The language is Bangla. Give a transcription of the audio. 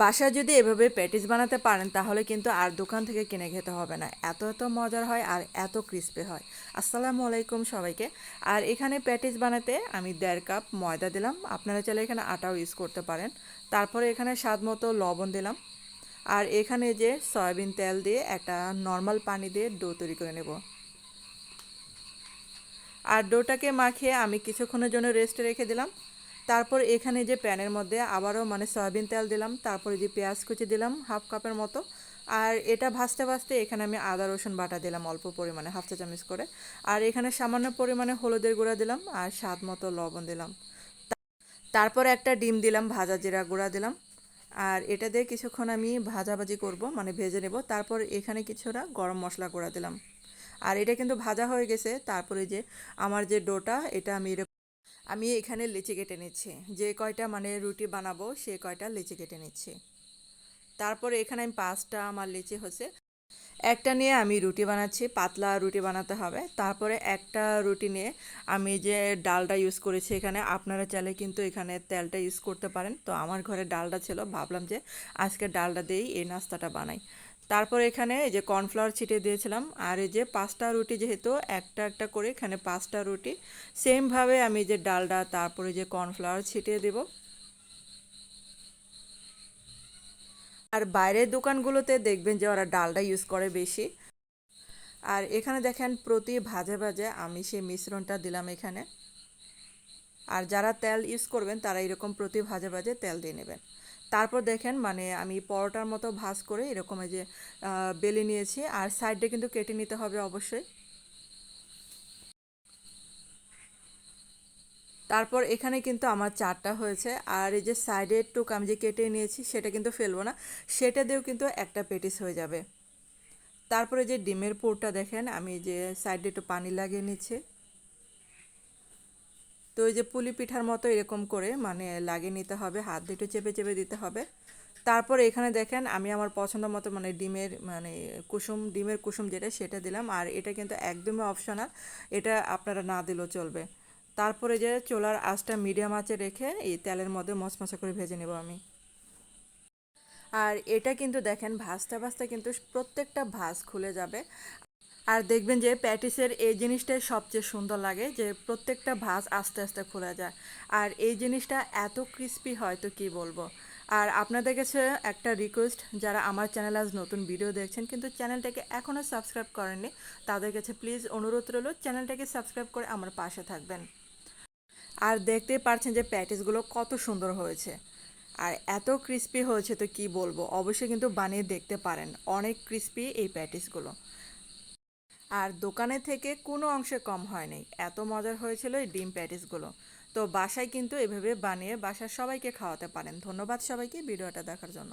বাসায় যদি এভাবে প্যাটিস বানাতে পারেন, তাহলে কিন্তু আর দোকান থেকে কিনে খেতে হবে না। এত এত মজার হয় আর এত ক্রিস্পি হয়। আসসালামু আলাইকুম সবাইকে। আর এখানে প্যাটিস বানাতে আমি দেড় কাপ ময়দা দিলাম। আপনারা চাইলে এখানে আটাও ইউজ করতে পারেন। তারপরে এখানে স্বাদ মতো লবণ দিলাম। আর এখানে যে সয়াবিন তেল দিয়ে একটা নর্মাল পানি দিয়ে ডো তৈরি করে নেব। আর ডোটাকে মাখিয়ে আমি কিছুক্ষণের জন্য রেস্টে রেখে দিলাম। তারপর এখানে যে প্যানের মধ্যে আবারও মানে সয়াবিন তেল দিলাম, তারপরে যে পেঁয়াজ কুচি দিলাম হাফ কাপের মতো। আর এটা ভাজতে ভাজতে এখানে আমি আদা, রসুন বাটা দিলাম অল্প পরিমাণে, হাফ চা চামচ করে। আর এখানে সামান্য পরিমাণে হলুদের গুঁড়া দিলাম আর স্বাদ মতো লবণ দিলাম। তারপর একটা ডিম দিলাম, ভাজা জিরা গুঁড়া দিলাম। আর এটা দিয়ে কিছুক্ষণ আমি ভাজাভাজি করব মানে ভেজে নেব। তারপর এখানে কিছুটা গরম মশলা গুঁড়া দিলাম। আর এটা কিন্তু ভাজা হয়ে গেছে, তারপরে যে আমার যে ডোটা, এটা আমি আমি এখানে লেচি কেটে নিচ্ছি। যে কয়টা মানে রুটি বানাবো, সে কয়টা লেচি কেটে নিচ্ছি। তারপরে এখানে আমি পাঁচটা আমার লেচি হচ্ছে। একটা নিয়ে আমি রুটি বানাচ্ছি, পাতলা রুটি বানাতে হবে। তারপরে একটা রুটি নিয়ে আমি যে ডালটা ইউজ করেছি এখানে, আপনারা চাইলে কিন্তু এখানে তেলটা ইউজ করতে পারেন। তো আমার ঘরে ডালটা ছিল, ভাবলাম যে আজকে ডালটা দিয়েই এই নাস্তাটা বানাই। তারপর এখানে এই যে কর্নফ্লাওয়ার ছিটিয়ে দিয়েছিলাম, আর এই যে পাঁচটা রুটি যেহেতু একটা একটা করে এখানে পাঁচটা রুটি সেমভাবে আমি যে ডালটা তারপরে যে কর্নফ্লাওয়ার ছিটিয়ে দেব। আর বাইরের দোকানগুলোতে দেখবেন যে ওরা ডালটা ইউজ করে বেশি। আর এখানে দেখেন প্রতি ভাজে ভাজে আমি সেই মিশ্রণটা দিলাম এখানে। আর যারা তেল ইউজ করবেন, তারা এরকম প্রতি ভাজে ভাজে তেল দিয়ে নেবেন। তারপর দেখেন মানে আমি পরোটার মতো ভাজ করে এরকম এই যে বেলে নিয়েছি। আর সাইডে কিন্তু কেটে নিতে হবে অবশ্যই। তারপর এখানে কিন্তু আমার চারটা হয়েছে। আর এই যে সাইডের টুক আমি যে কেটে নিয়েছি, সেটা কিন্তু ফেলব না। সেটা দিয়েও কিন্তু একটা পেটিস হয়ে যাবে। তারপরে যে ডিমের পুরটা দেখেন, আমি যে সাইডে একটু পানি লাগিয়ে নিচ্ছি। তো ওই যে পুলি পিঠার মতো এরকম করে মানে লাগিয়ে নিতে হবে, হাত দুটো চেপে চেপে দিতে হবে। তারপর এখানে দেখেন আমি আমার পছন্দ মতো মানে ডিমের মানে কুসুম, ডিমের কুসুম যেটা সেটা দিলাম। আর এটা কিন্তু একদমই অপশনাল এটা আপনারা না দিলেও চলবে। তারপরে যে চোলার আঁচটা মিডিয়াম আঁচে রেখে এই তেলের মধ্যে মশমশা করে ভেজে নেব আমি। আর এটা কিন্তু দেখেন ভাজতে ভাজতে কিন্তু প্রত্যেকটা ভাজ খুলে যাবে। আর দেখবেন যে প্যাটিসের এই জিনিসটাই সবচেয়ে সুন্দর লাগে, যে প্রত্যেকটা ভাজ আস্তে আস্তে খোলা যায়। আর এই জিনিসটা এত ক্রিস্পি হয় তো কী বলব? আর আপনাদের কাছে একটা রিকোয়েস্ট যারা আমার চ্যানেল আজ নতুন ভিডিও দেখছেন, কিন্তু চ্যানেলটাকে এখনও সাবস্ক্রাইব করেননি, তাদের কাছে প্লিজ অনুরোধ রইল চ্যানেলটাকে সাবস্ক্রাইব করে আমার পাশে থাকবেন। আর দেখতেই পারছেন যে প্যাটিসগুলো কত সুন্দর হয়েছে। আর এত ক্রিস্পি হয়েছে তো কি বলব? অবশ্যই কিন্তু বানিয়ে দেখতে পারেন, অনেক ক্রিস্পি এই প্যাটিসগুলো। আর দোকানে থেকে কোনো অংশে কম হয়নি। এত মজার হয়েছিল এই ডিম প্যাটিসগুলো। তো বাসায় কিন্তু এভাবে বানিয়ে বাসার সবাইকে খাওয়াতে পারেন। ধন্যবাদ সবাইকে ভিডিওটা দেখার জন্য।